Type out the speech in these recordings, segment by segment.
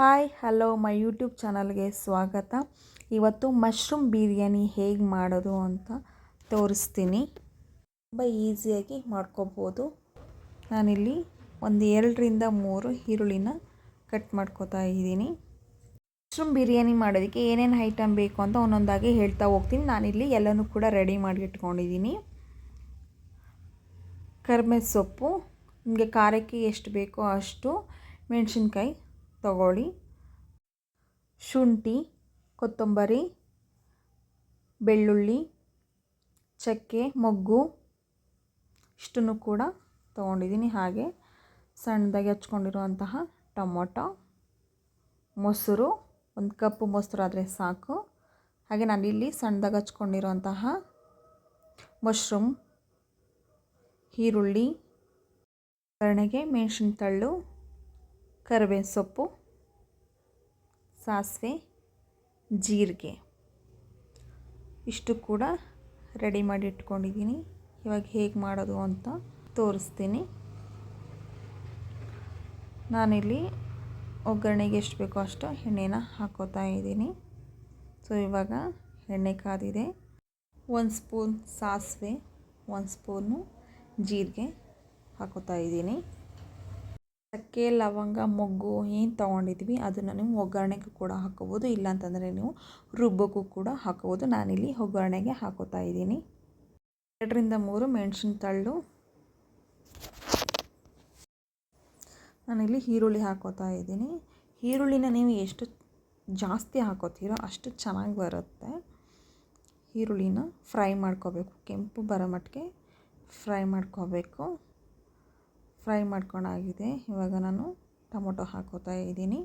Hi, hello, my YouTube ಚಾನಲ್ಗೆ ಸ್ವಾಗತ. ಇವತ್ತು ಮಶ್ರೂಮ್ ಬಿರಿಯಾನಿ ಹೇಗೆ ಮಾಡೋದು ಅಂತ ತೋರಿಸ್ತೀನಿ. ತುಂಬ ಈಸಿಯಾಗಿ ಮಾಡ್ಕೋಬೋದು. ನಾನಿಲ್ಲಿ ಒಂದು ಎರಡರಿಂದ ಮೂರು ಈರುಳ್ಳಿನ ಕಟ್ ಮಾಡ್ಕೋತಾ ಇದ್ದೀನಿ. ಮಶ್ರೂಮ್ ಬಿರಿಯಾನಿ ಮಾಡೋದಕ್ಕೆ ಏನೇನು ಐಟಮ್ ಬೇಕು ಅಂತ ಒಂದೊಂದಾಗಿ ಹೇಳ್ತಾ ಹೋಗ್ತೀನಿ. ನಾನಿಲ್ಲಿ ಎಲ್ಲನೂ ಕೂಡ ರೆಡಿ ಮಾಡಿ ಇಟ್ಕೊಂಡಿದ್ದೀನಿ. ಕರ್ಮೆ ಸೊಪ್ಪು ನಿಮಗೆ ಖಾರಕ್ಕೆ ಎಷ್ಟು ಬೇಕೋ ಅಷ್ಟು ಮೆಣಸಿನ್ಕಾಯಿ ತಗೊಳ್ಳಿ. ಶುಂಠಿ, ಕೊತ್ತಂಬರಿ, ಬೆಳ್ಳುಳ್ಳಿ, ಚಕ್ಕೆ, ಮೊಗ್ಗು, ಇಷ್ಟನ್ನು ಕೂಡ ತೊಗೊಂಡಿದ್ದೀನಿ. ಹಾಗೆ ಸಣ್ಣದಾಗಿ ಹಚ್ಕೊಂಡಿರುವಂತಹ ಟೊಮೊಟೊ, ಮೊಸರು, ಒಂದು ಕಪ್ಪು ಮೊಸರು ಆದರೆ ಸಾಕು. ಹಾಗೆ ನಾನಿಲ್ಲಿ ಸಣ್ಣದಾಗಿ ಹಚ್ಕೊಂಡಿರುವಂತಹ ಮಶ್ರೂಮ್, ಈರುಳ್ಳಿ, ಒಗ್ಗರಣೆಗೆ ಮೆಣಸಿನ ತಳ್ಳು ಕರಿಬೇವಿನ ಸೊಪ್ಪು ಸಾಸಿವೆ, ಜೀರಿಗೆ. ಇಷ್ಟು ಕೂಡ ರೆಡಿ ಮಾಡಿ ಇಟ್ಕೊಂಡಿದ್ದೀನಿ. ಇವಾಗ ಹೇಗೆ ಮಾಡೋದು ಅಂತ ತೋರಿಸ್ತೀನಿ. ನಾನಿಲ್ಲಿ ಒಗ್ಗರಣೆಗೆ ಎಷ್ಟು ಬೇಕೋ ಅಷ್ಟು ಎಣ್ಣೆನ ಹಾಕೋತಾ ಇದ್ದೀನಿ. ಸೊ ಇವಾಗ ಎಣ್ಣೆ ಕಾದಿದೆ. ಒಂದು ಸ್ಪೂನ್ ಸಾಸಿವೆ ಒಂದು ಸ್ಪೂನು ಜೀರಿಗೆ ಹಾಕೋತಾ ಇದ್ದೀನಿ. ಚಕ್ಕೆ ಲವಂಗ, ಮೊಗ್ಗು ಏನು ತೊಗೊಂಡಿದ್ವಿ, ಅದನ್ನು ನೀವು ಒಗ್ಗರಣೆಗೆ ಕೂಡ ಹಾಕೋಬೋದು. ಇಲ್ಲಾಂತಂದರೆ ನೀವು ರುಬ್ಬಕ್ಕೂ ಕೂಡ ಹಾಕೋಬೋದು. ನಾನಿಲ್ಲಿ ಒಗ್ಗರಣೆಗೆ ಹಾಕೋತಾ ಇದ್ದೀನಿ. ಎರಡರಿಂದ ಮೂರು ಮೆಣಸಿನ ತಳ್ಳು. ನಾನಿಲ್ಲಿ ಈರುಳ್ಳಿ ಹಾಕೋತಾ ಇದ್ದೀನಿ. ಈರುಳ್ಳಿನ ನೀವು ಎಷ್ಟು ಜಾಸ್ತಿ ಹಾಕೋತೀರೋ ಅಷ್ಟು ಚೆನ್ನಾಗಿ ಬರುತ್ತೆ. ಈರುಳ್ಳಿನ ಫ್ರೈ ಮಾಡ್ಕೋಬೇಕು. ಕೆಂಪು ಬರೋ ಮಟ್ಟಿಗೆ ಫ್ರೈ ಮಾಡ್ಕೋಬೇಕು. ಫ್ರೈ ಮಾಡ್ಕೊಂಡಾಗಿದೆ ಇವಾಗ ನಾನು ಟೊಮೊಟೊ ಹಾಕೋತಾ ಇದ್ದೀನಿ.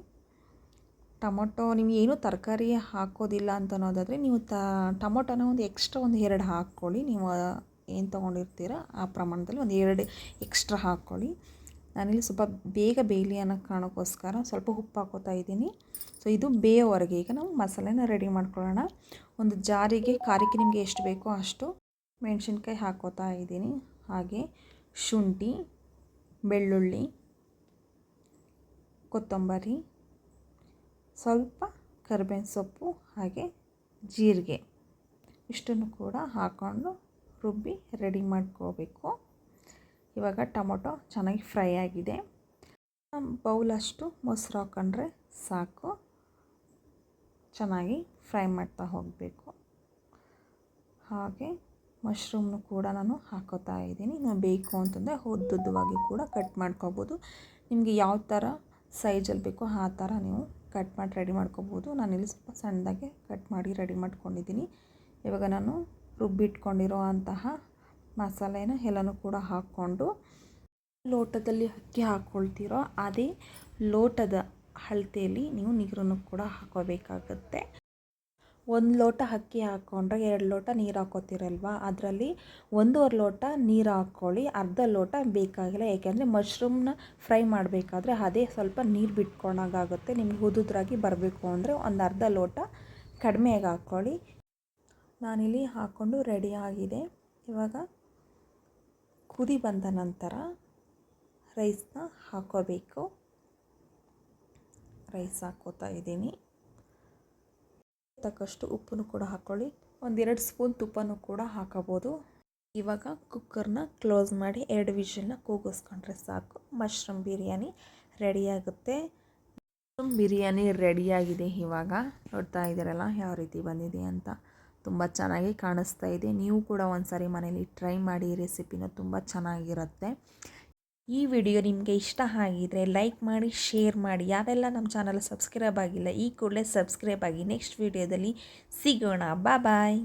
ಟೊಮೊಟೊ ನೀವು ಏನೂ ತರಕಾರಿ ಹಾಕೋದಿಲ್ಲ ಅಂತ ಅನ್ನೋದಾದರೆ ನೀವು ತ, ಟೊಮೊಟೊನ ಒಂದು ಎಕ್ಸ್ಟ್ರಾ ಒಂದು ಎರಡು ಹಾಕ್ಕೊಳ್ಳಿ. ನೀವು ಏನು ತೊಗೊಂಡಿರ್ತೀರ ಆ ಪ್ರಮಾಣದಲ್ಲಿ ಒಂದು ಎರಡು ಎಕ್ಸ್ಟ್ರಾ ಹಾಕ್ಕೊಳ್ಳಿ. ನಾನಿಲ್ಲಿ ಸ್ವಲ್ಪ ಬೇಗ ಬೇಯಲಿ ಅನ್ನೋ ಕಾರಣಕ್ಕೋಸ್ಕರ ಸ್ವಲ್ಪ ಉಪ್ಪು ಹಾಕೋತಾ ಇದ್ದೀನಿ. ಸೊ ಇದು ಬೇಯೋವರೆಗೆ ಈಗ ನಾವು ಮಸಾಲೆನ ರೆಡಿ ಮಾಡ್ಕೊಳ್ಳೋಣ. ಒಂದು ಜಾರಿಗೆ ಖಾರಕ್ಕೆ ನಿಮಗೆ ಎಷ್ಟು ಬೇಕೋ ಅಷ್ಟು ಮೆಣಸಿನ್ಕಾಯಿ ಹಾಕೋತಾ ಇದ್ದೀನಿ. ಹಾಗೆ ಶುಂಠಿ ಬೆಳ್ಳುಳ್ಳಿ, ಕೊತ್ತಂಬರಿ, ಸ್ವಲ್ಪ ಕರಿಬೇವಿನ ಸೊಪ್ಪು ಹಾಗೆ ಜೀರಿಗೆ ಇಷ್ಟನ್ನು ಕೂಡ ಹಾಕ್ಕೊಂಡು ರುಬ್ಬಿ ರೆಡಿ ಮಾಡ್ಕೋಬೇಕು. ಇವಾಗ ಟೊಮೊಟೊ ಚೆನ್ನಾಗಿ ಫ್ರೈ ಆಗಿದೆ. ಬೌಲಷ್ಟು ಮೊಸರು ಹಾಕ್ಕೊಂಡ್ರೆ ಸಾಕು. ಚೆನ್ನಾಗಿ ಫ್ರೈ ಮಾಡ್ತಾ ಹೋಗಬೇಕು. ಹಾಗೆ ಮಶ್ರೂಮ್ನು ಕೂಡ ನಾನು ಹಾಕೋತಾ ಇದ್ದೀನಿ. ನೀವು ಬೇಕು ಅಂತಂದರೆ ಉದ್ದುದ್ದವಾಗಿ ಕೂಡ ಕಟ್ ಮಾಡ್ಕೋಬೋದು. ನಿಮಗೆ ಯಾವ ಥರ ಸೈಜಲ್ಲಿ ಬೇಕೋ ಆ ಥರ ನೀವು ಕಟ್ ಮಾಡಿ ರೆಡಿ ಮಾಡ್ಕೋಬೋದು. ನಾನಿಲ್ಲಿ ಸ್ವಲ್ಪ ಸಣ್ಣದಾಗೆ ಕಟ್ ಮಾಡಿ ರೆಡಿ ಮಾಡ್ಕೊಂಡಿದ್ದೀನಿ. ಇವಾಗ ನಾನು ರುಬ್ಬಿಟ್ಕೊಂಡಿರೋ ಅಂತಹ ಮಸಾಲೆನ ಎಲ್ಲನೂ ಕೂಡ ಹಾಕ್ಕೊಂಡು ಲೋಟದಲ್ಲಿ ಅಕ್ಕಿ ಹಾಕ್ಕೊಳ್ತಿರೋ ಅದೇ ಲೋಟದ ಅಳತೆಯಲ್ಲಿ ನೀವು ನೀರನ್ನು ಕೂಡ ಹಾಕೋಬೇಕಾಗತ್ತೆ. ಒಂದು ಲೋಟ ಅಕ್ಕಿ ಹಾಕ್ಕೊಂಡ್ರೆ ಎರಡು ಲೋಟ ನೀರು ಹಾಕ್ಕೊತೀರಲ್ವ ಅದರಲ್ಲಿ ಒಂದೂವರೆ ಲೋಟ ನೀರು ಹಾಕ್ಕೊಳ್ಳಿ ಅರ್ಧ ಲೋಟ ಬೇಕಾಗಿಲ್ಲ. ಏಕೆಂದರೆ ಮಶ್ರೂಮ್ನ ಫ್ರೈ ಮಾಡಬೇಕಾದ್ರೆ ಅದೇ ಸ್ವಲ್ಪ ನೀರು ಬಿಟ್ಕೊಂಡಾಗುತ್ತೆ ನಿಮ್ಗೆ ಉದುದ್ರಾಗಿ ಬರಬೇಕು ಅಂದರೆ ಒಂದು ಅರ್ಧ ಲೋಟ ಕಡಿಮೆಗೆ ಹಾಕ್ಕೊಳ್ಳಿ ನಾನಿಲ್ಲಿ ಹಾಕ್ಕೊಂಡು ಆಗಿದೆ. ಇವಾಗ ಕುದಿ ಬಂದ ನಂತರ ರೈಸ್ನ ಹಾಕೋಬೇಕು. ರೈಸ್ ಹಾಕೋತಾ ಇದ್ದೀನಿ. ತಕ್ಕಷ್ಟು ಉಪ್ಪನ್ನು ಕೂಡ ಹಾಕ್ಕೊಳ್ಳಿ ಒಂದೆರಡು ಸ್ಪೂನ್ ತುಪ್ಪನೂ ಕೂಡ ಹಾಕೋಬೋದು ಇವಾಗ ಕುಕ್ಕರ್ನ ಕ್ಲೋಸ್ ಮಾಡಿ ಎರಡು ವಿಷನ್ನ ಕೂಗಿಸ್ಕೊಂಡ್ರೆ ಸಾಕು. ಮಶ್ರೂಮ್ ಬಿರಿಯಾನಿ ರೆಡಿಯಾಗುತ್ತೆ ಮಶ್ರೂಮ್ ಬಿರಿಯಾನಿ ರೆಡಿಯಾಗಿದೆ ಇವಾಗ. ನೋಡ್ತಾ ಇದ್ದೀರಲ್ಲ ಯಾವ ರೀತಿ ಬಂದಿದೆ ಅಂತ. ತುಂಬ ಚೆನ್ನಾಗಿ ಕಾಣಿಸ್ತಾ ಇದೆ. ನೀವು ಕೂಡ ಒಂದು ಸಾರಿ ಮನೇಲಿ ಟ್ರೈ ಮಾಡಿ ರೆಸಿಪಿನ ತುಂಬ ಚೆನ್ನಾಗಿರುತ್ತೆ. ಈ ವಿಡಿಯೋ ನಿಮಗೆ ಇಷ್ಟ ಆಗಿದ್ರೆ ಲೈಕ್ ಮಾಡಿ, ಶೇರ್ ಮಾಡಿ. ಯಾರೆಲ್ಲ ನಮ್ಮ ಚಾನಲ್ ಸಬ್ಸ್ಕ್ರೈಬ್ ಆಗಿಲ್ಲ, ಈ ಕೂಡಲೇ ಸಬ್ಸ್ಕ್ರೈಬ್ ಆಗಿ ನೆಕ್ಸ್ಟ್ ವಿಡಿಯೋದಲ್ಲಿ ಸಿಗೋಣ. ಬಾ ಬಾಯ್